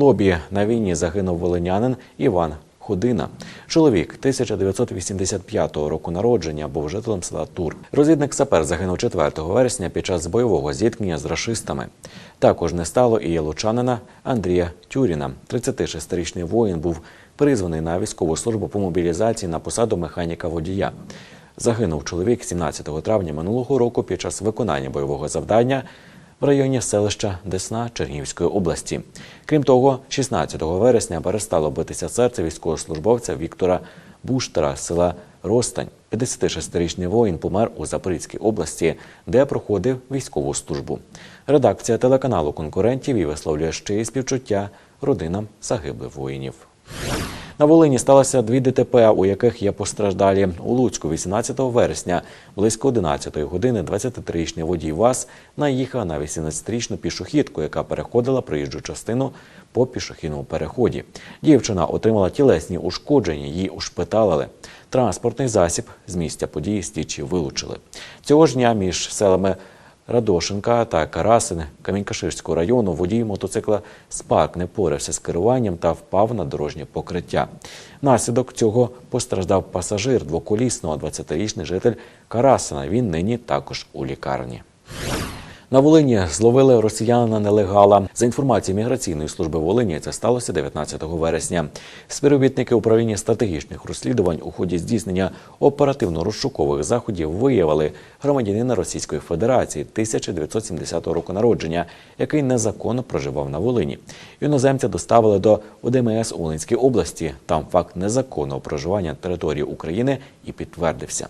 Лобі на війні загинув волинянин Іван Худина. Чоловік 1985 року народження був жителем села Тур. Розвідник сапер загинув 4 вересня під час бойового зіткнення з рашистами. Також не стало і ялучанина Андрія Тюріна. 36-річний воїн був призваний на військову службу по мобілізації на посаду механіка водія. Загинув чоловік 17 травня минулого року під час виконання бойового завдання в районі селища Десна Чернігівської області. Крім того, 16 вересня перестало битися серце військовослужбовця Віктора Буштера села Ростань. 56-річний воїн помер у Запорізькій області, де проходив військову службу. Редакція телеканалу конкурентів і висловлює ще й співчуття родинам загиблих воїнів. На Волині сталося дві ДТП, у яких є постраждалі. У Луцьку 18 вересня близько 11 години 23-річний водій ВАЗ наїхав на 18-річну пішохідку, яка переходила проїжджу частину по пішохідному переході. Дівчина отримала тілесні ушкодження, її ушпиталили. Транспортний засіб з місця події стічі вилучили. Цього ж дня між селами Радошинка та Карасин Камінькаширського району водій мотоцикла Спарк не порався з керуванням та впав на дорожнє покриття. Наслідок цього постраждав пасажир двоколісного 20-річний житель Карасина. Він нині також у лікарні. На Волині зловили росіянина нелегала. За інформацією міграційної служби Волині, це сталося 19 вересня. Співробітники управління стратегічних розслідувань у ході здійснення оперативно-розшукових заходів виявили громадянина Російської Федерації 1970 року народження, який незаконно проживав на Волині. Іноземця доставили до ОДМС Волинській області. Там факт незаконного проживання території України і підтвердився.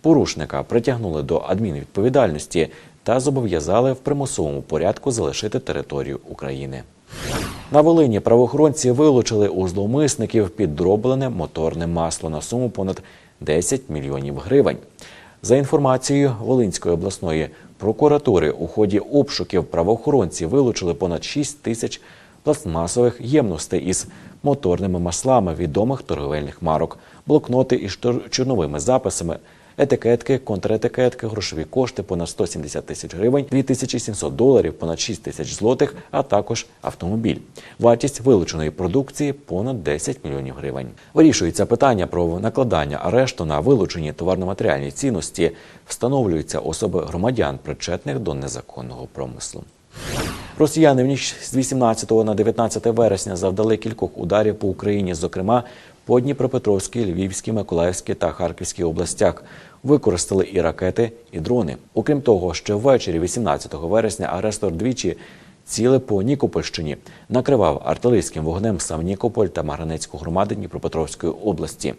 Порушника притягнули до адмінвідповідальності та зобов'язали в примусовому порядку залишити територію України. На Волині правоохоронці вилучили у зловмисників підроблене моторне масло на суму понад 10 мільйонів гривень. За інформацією Волинської обласної прокуратури, у ході обшуків правоохоронці вилучили понад 6 тисяч пластмасових ємностей із моторними маслами відомих торговельних марок, блокноти із чор- чорновими записами, етикетки, контретикетки, грошові кошти понад 170 тисяч гривень, 2700 доларів, понад 6 тисяч злотих, а також автомобіль. Вартість вилученої продукції понад 10 мільйонів гривень. Вирішується питання про накладання арешту на вилучені товарно-матеріальні цінності. Встановлюються особи громадян, причетних до незаконного промислу. Росіяни в ніч з 18 на 19 вересня завдали кількох ударів по Україні, зокрема по Дніпропетровській, Львівській, Миколаївській та Харківській областях. Використали і ракети, і дрони. Окрім того, ще ввечері 18 вересня агресор двічі ціле по Нікопольщині накривав артилерійським вогнем сам Нікополь та Марганецьку громади Дніпропетровської області.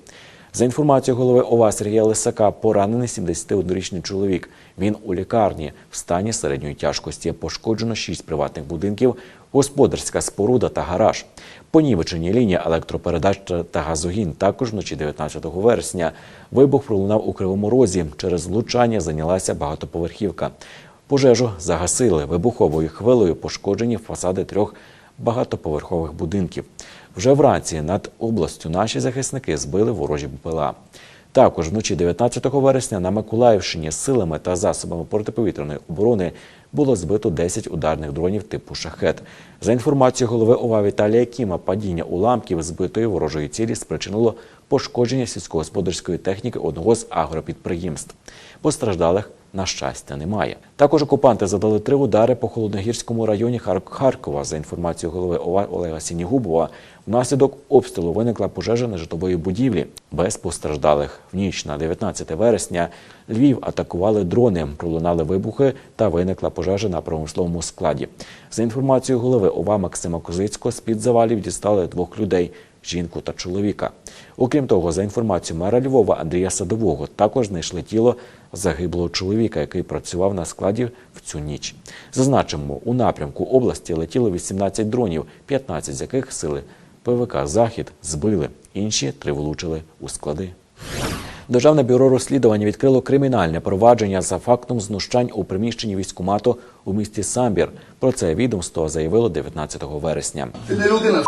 За інформацією голови ОВА Сергія Лисака, поранений 71-річний чоловік. Він у лікарні в стані середньої тяжкості. Пошкоджено 6 приватних будинків, господарська споруда та гараж. Понівечені лінії електропередач та- газогін. Також вночі 19 вересня вибух пролунав у Кривому Розі. Через влучання зайнялася багатоповерхівка. Пожежу загасили вибуховою хвилею, пошкоджені фасади трьох багатоповерхових будинків. Вже вранці над областю наші захисники збили ворожі БПЛА. Також вночі 19 вересня на Миколаївщині силами та засобами протиповітряної оборони було збито 10 ударних дронів типу шахет. За інформацією голови ОВА Віталія Кіма, падіння уламків збитої ворожої цілі спричинило пошкодження сільськогосподарської техніки одного з агропідприємств. Постраждалих на щастя, немає. Також окупанти задали три удари по холодногірському районі Хар- Харкова. За інформацією голови ОВА Олега Сінігубова, внаслідок обстрілу виникла пожежа на житлової будівлі без постраждалих. В ніч на 19 вересня Львів атакували дрони, пролунали вибухи та виникла пожежа на промисловому складі. За інформацією голови ОВА Максима Козицького, з-під завалів дістали двох людей жінку та чоловіка. Окрім того, за інформацією мера Львова Андрія Садового, також знайшли тіло загиблого чоловіка, який працював на складі в цю ніч. Зазначимо, у напрямку області летіло 18 дронів, 15 з яких сили ПВК Захід збили, інші три влучили у склади. Державне бюро розслідування відкрило кримінальне провадження за фактом знущань у приміщенні військкомату у місті Самбір. Про це відомство заявило 19 вересня. Ти не людина,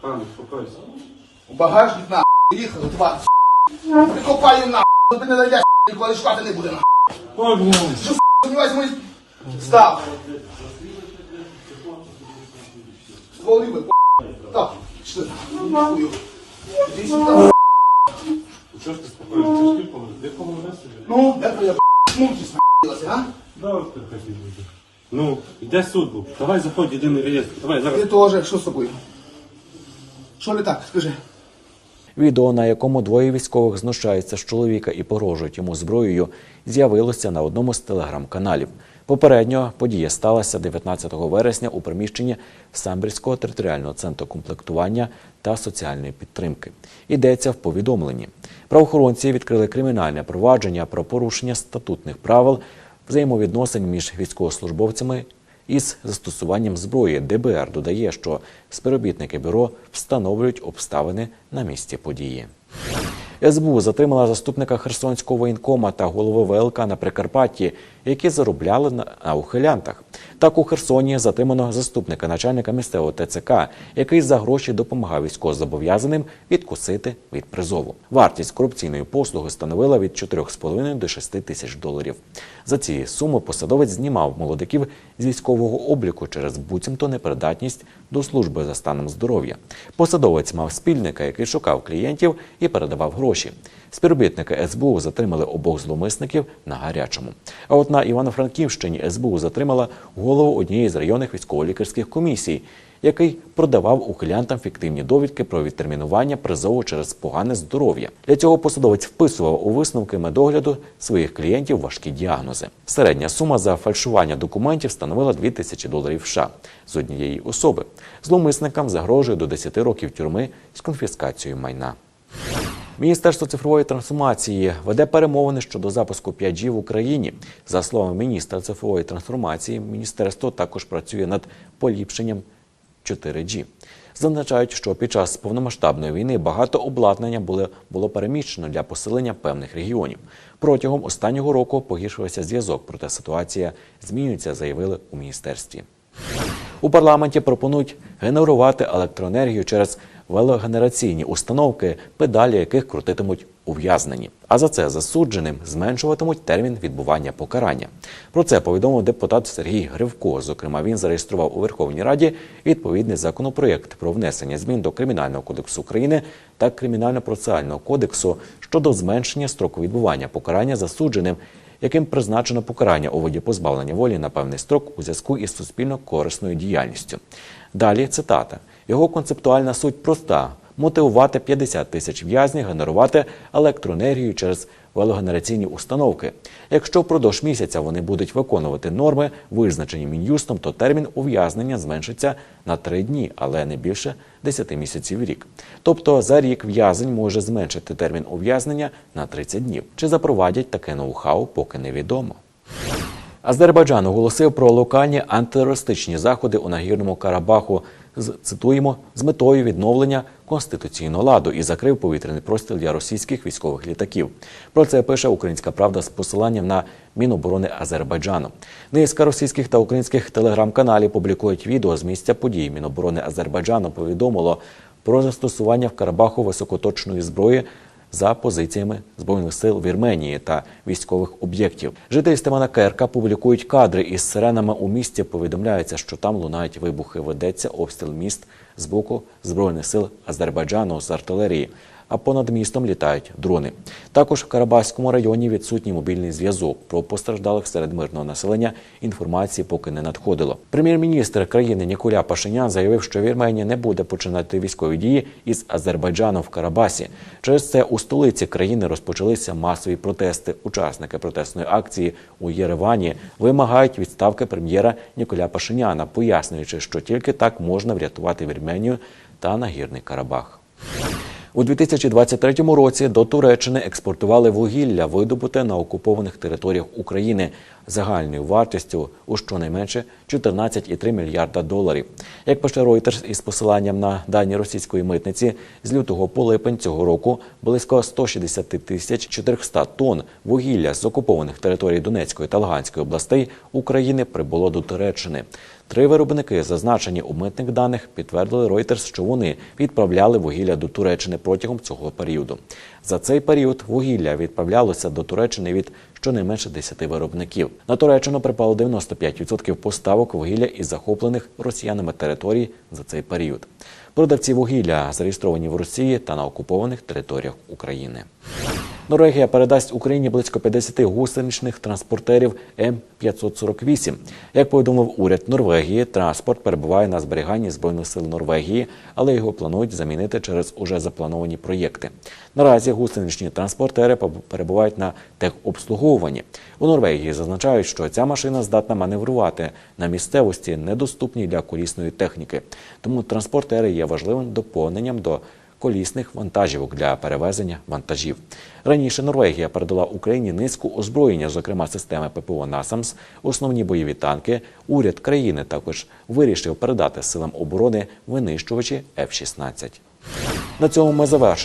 Пане, спокойся. у багажник на їхали, тварь. Прикопаю на тобі не дадеш, ніколи шукати не буде на. Ой, блядь. Сумнівайся, мої... Став. Стволи ви, Так, що ти? Дякую. Іди сюди. Чого ж ти спокоїшся? Ти ж кілька Де поговори? Ну, де твоя мультіс нахилася, а? Да, от ти хотів. Ну, йде суд був. Давай заходь, єдиний реєстр. Давай, зараз. Ти теж, що з тобою? Що не так, скажи? Відео, на якому двоє військових знущаються з чоловіка і погрожують йому зброєю, з'явилося на одному з телеграм-каналів. Попередньо подія сталася 19 вересня у приміщенні Самбірського територіального центру комплектування та соціальної підтримки. Йдеться в повідомленні. Правоохоронці відкрили кримінальне провадження про порушення статутних правил взаємовідносин між військовослужбовцями із застосуванням зброї ДБР додає, що співробітники бюро встановлюють обставини на місці події. СБУ затримала заступника Херсонського воєнкома та голови ВЛК на Прикарпатті, які заробляли на, ухилянтах. Так у Херсоні затримано заступника начальника місцевого ТЦК, який за гроші допомагав військовозобов'язаним відкусити від призову. Вартість корупційної послуги становила від 4,5 до 6 тисяч доларів. За ці суми посадовець знімав молодиків з військового обліку через буцімто непридатність до служби за станом здоров'я. Посадовець мав спільника, який шукав клієнтів і передавав гроші. Співробітники СБУ затримали обох зловмисників на гарячому. А от на Івано-Франківщині СБУ затримала голову однієї з районних військово-лікарських комісій, який продавав ухилянтам фіктивні довідки про відтермінування призову через погане здоров'я. Для цього посадовець вписував у висновки медогляду своїх клієнтів важкі діагнози. Середня сума за фальшування документів становила 2 тисячі доларів США з однієї особи. Зловмисникам загрожує до 10 років тюрми з конфіскацією майна. Міністерство цифрової трансформації веде перемовини щодо запуску 5G в Україні. За словами міністра цифрової трансформації, міністерство також працює над поліпшенням 4G. Зазначають, що під час повномасштабної війни багато обладнання було, було переміщено для посилення певних регіонів. Протягом останнього року погіршився зв'язок, проте ситуація змінюється, заявили у міністерстві. У парламенті пропонують генерувати електроенергію через велогенераційні установки, педалі яких крутитимуть ув'язнені. А за це засудженим зменшуватимуть термін відбування покарання. Про це повідомив депутат Сергій Гривко. Зокрема, він зареєстрував у Верховній Раді відповідний законопроєкт про внесення змін до Кримінального кодексу України та Кримінально-процесуального кодексу щодо зменшення строку відбування покарання засудженим яким призначено покарання у виді позбавлення волі на певний строк у зв'язку із суспільно корисною діяльністю. Далі цитата: його концептуальна суть проста: мотивувати 50 тисяч в'язнів генерувати електроенергію через велогенераційні установки. Якщо впродовж місяця вони будуть виконувати норми, визначені мін'юстом, то термін ув'язнення зменшиться на 3 дні, але не більше 10 місяців рік. Тобто за рік в'язень може зменшити термін ув'язнення на 30 днів. Чи запровадять таке ноу-хау, поки невідомо. Азербайджан оголосив про локальні антитерористичні заходи у нагірному Карабаху. З цитуємо з метою відновлення конституційного ладу і закрив повітряний простір для російських військових літаків. Про це пише Українська Правда з посиланням на Міноборони Азербайджану. Низка російських та українських телеграм-каналів публікують відео з місця подій. Міноборони Азербайджану повідомило про застосування в Карабаху високоточної зброї за позиціями збройних сил Вірменії та військових об'єктів. Жителі Стеманакерка публікують кадри із сиренами у місті. Повідомляється, що там лунають вибухи. Ведеться обстріл міст з боку збройних сил Азербайджану з артилерії. А понад містом літають дрони. Також в Карабаському районі відсутній мобільний зв'язок. Про постраждалих серед мирного населення інформації поки не надходило. Прем'єр-міністр країни Ніколя Пашинян заявив, що Вірменія не буде починати військові дії із Азербайджаном в Карабасі. Через це у столиці країни розпочалися масові протести. Учасники протестної акції у Єревані вимагають відставки прем'єра Ніколя Пашиняна, пояснюючи, що тільки так можна врятувати Вірменію та нагірний Карабах. У 2023 році до Туреччини експортували вугілля, видобуте на окупованих територіях України загальною вартістю у щонайменше 14,3 мільярда доларів. Як пише Reuters із посиланням на дані російської митниці, з лютого по липень цього року близько 160 тисяч 400 тонн вугілля з окупованих територій Донецької та Луганської областей України прибуло до Туреччини. Три виробники, зазначені у митних даних, підтвердили Reuters, що вони відправляли вугілля до Туреччини протягом цього періоду. За цей період вугілля відправлялося до Туреччини від щонайменше 10 виробників. На Туреччину припало 95% поставок вугілля із захоплених росіянами територій за цей період. Продавці вугілля зареєстровані в Росії та на окупованих територіях України. Норвегія передасть Україні близько 50 гусеничних транспортерів М548. Як повідомив уряд Норвегії, транспорт перебуває на зберіганні збройних сил Норвегії, але його планують замінити через уже заплановані проєкти. Наразі гусеничні транспортери перебувають на техобслуговуванні. У Норвегії зазначають, що ця машина здатна маневрувати на місцевості, недоступній для колісної техніки. Тому транспортери є важливим доповненням до колісних вантажівок для перевезення вантажів. Раніше Норвегія передала Україні низку озброєння, зокрема системи ППО «Насамс», основні бойові танки. Уряд країни також вирішив передати силам оборони винищувачі F-16. На цьому ми завершимо.